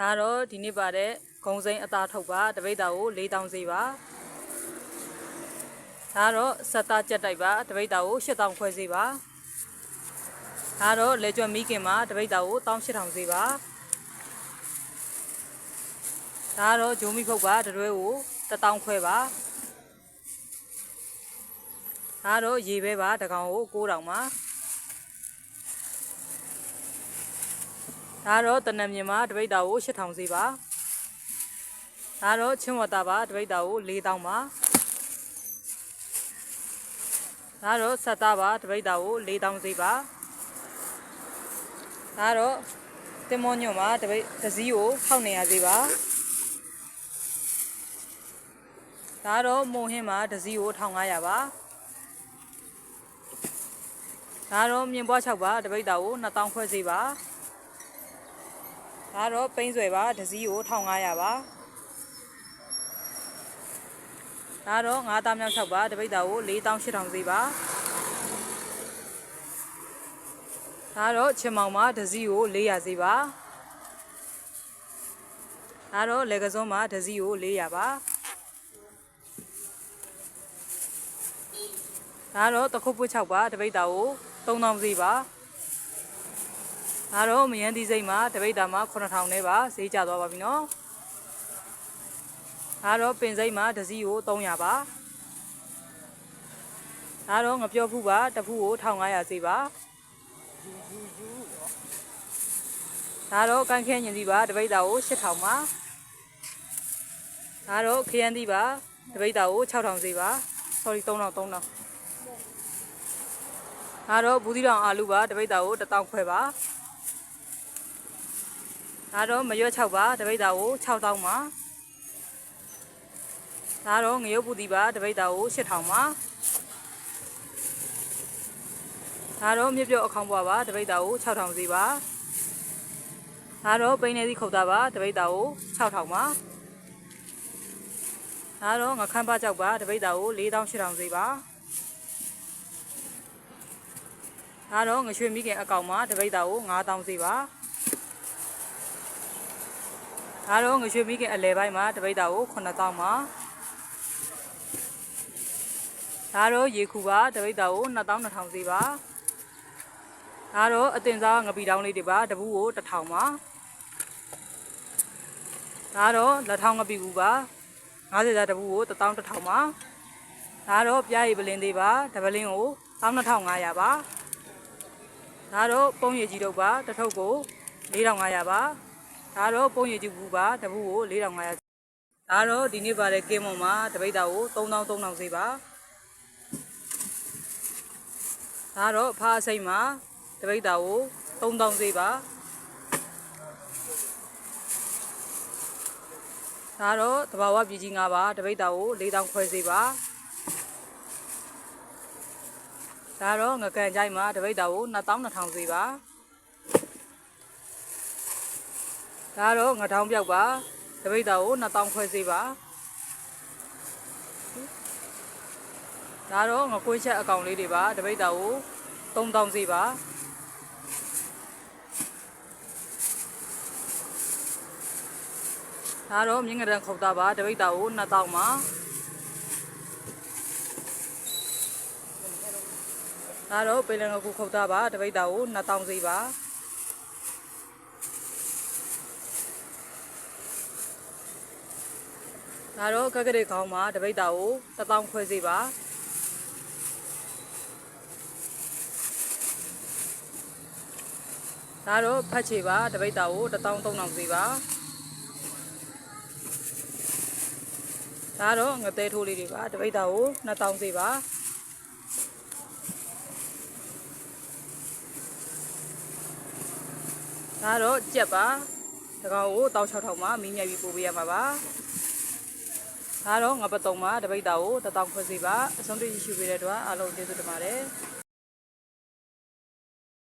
ဒါတော့ဒီနေ့ပါတဲ့ဂုံစိမ်းအသားထုတ်ပါတပိတ်တာကို၄တောင်းစီပါဒါတော့ဆက်သားကြက်တိုက်ပါတပိတ်တာကို၈တောင်းခွဲစီပါဒါတော့လေကျွတ်မီးခင်မှာတပိတ်တာကို၁၈တောင်စီပါဒါတော့ဂျိုးမီဖုတ်ပါတရွဲကို၁တောင်းခွဲပါဒါတော့ရေပဲပါတကောင်ကို9တောင်ပါ ဒါတော့တနက်မြင်မှာတပိတ်တာကို8000စီပါဒါတော့ချင်းဝတ်တာပါတပိတ်တာကို4000ပါဒါတော့ဆက်သားပါတပိတ်တာကို4000စီပါဒါတော့တင်မောညွန့်ပါတပိတ်တစ်စီးကို1900စီပါဒါတော့မုံဟင်းမှာတစ်စီးကို1500ပါဒါတော့မြင်ပွား6ပါတပိတ်တာကို2000ခွဲစီပါ ဒါတော့ပိန်းဆွဲပါတစ်စီးကို1500ပါဒါတော့ငါးသားမြောက်6ပါတပိတ်တာကို4800စီပါဒါတော့ချင်မောင်မှာတစ်စီးကို400စီပါဒါတော့လေကစုံမှာတစ်စီးကို400ပါဒါတော့တခုတ်ပွ6ပါတပိတ်တာကို3000စီပါ ဒါတော့မယန်းသီးစိတ်မှာတပိတ်တာမှာ9000နဲ့ပါဈေးကျသွားပါပြီနော်ဒါတော့ပင်စိတ်မှာတစ်စီးကို300ပါဒါတော့ငပြောဖူးပါတစ်ဖူးကို1500စီပါဒါတော့ကန်ခဲညင်သီးပါတပိတ်တာကို8000ပါဒါတော့ခရမ်းသီးပါတပိတ်တာကို6000စီပါ sorry 3000 3000ဒါတော့ဘူးသီးတောင်အာလူပါတပိတ်တာကို1000ခွဲပါ ဒါတော့မရွက်6ပါတပိတ်တာကို6000ပါဒါတော့ငရုတ်ပူတီပါတပိတ်တာကို8000ပါဒါတော့မြစ်ပြော့အခေါင်းပွားပါတပိတ်တာကို6000စီပါဒါတော့ပိန်းနေသည့်ခုတ်တာပါတပိတ်တာကို6000ပါဒါတော့ငခမ်းပါကြောက်ပါတပိတ်တာကို4800စီပါဒါတော့ငရွှေမိခင်အကောင်မှာတပိတ်တာကို9000စီပါ ဒါတော့ငရွှေမိခင်အလဲပိုင်းမှာတပိတ်တာကို9000ပါဒါတော့ရေခုပါတပိတ်တာကို2200စီပါဒါတော့အတင်စားငပီတောင်းလေးတွေပါတပူးကို1000ပါဒါတော့လက်ထောင်းငပီကူပါ50စားတပူးကို1000ပါဒါတော့ပြားရည်ပလင်းသေးပါတပလင်းကို12500ပါဒါတော့ပုံရည်ကြီးတော့ပါတစ်ထုပ်ကို4500ပါ ဒါတော့ပုံရည်ကျဘူးပါတပူကို4500ဒါတော့ဒီနေ့ပါတဲ့ကင်းမွန်မှာတပိတ်တာကို3000 3000စေးပါဒါတော့ဖားအစိမ့်မှာတပိတ်တာကို3000စေးပါဒါတော့တဘာဝပြည်ကြီး9ပါတပိတ်တာကို4000ခွဲစေးပါဒါတော့ငကန်ကြိုက်မှာတပိတ်တာကို2200စေးပါ ဒါတော့ငထောင်းပြောက်ပါတပိတ်တာကို2000ခွဲစေးပါဒါတော့ငကွေးချက်အကောင်လေးတွေပါတပိတ်တာကို3000စေးပါဒါတော့မြင်းငရံခုတ်တာပါတပိတ်တာကို2000ပါဒါတော့ပေလငကူခုတ်တာပါတပိတ်တာကို2000စေးပါ ဒါတော့ကက်ကလေးခေါင်းမှာတပိတ်တာကို1000ခွဲစီပါဒါတော့ဖတ်ချေပါတပိတ်တာကို1300စီပါဒါတော့ငသေးထိုးလေးတွေပါတပိတ်တာကို2000စီပါဒါတော့ကြက်ပါတကောင်ကို16000မှာမင်းမြတ်ပြီးပို့ပေးရမှာပါ ဒါတော့ငါပတုံမှာတပိတ်တာကိုတထောင်ခွဲစီပါအဆုံးတွေ့ရရှိပေးတဲ့အတွက်အားလုံးကျေးဇူးတင်ပါတယ်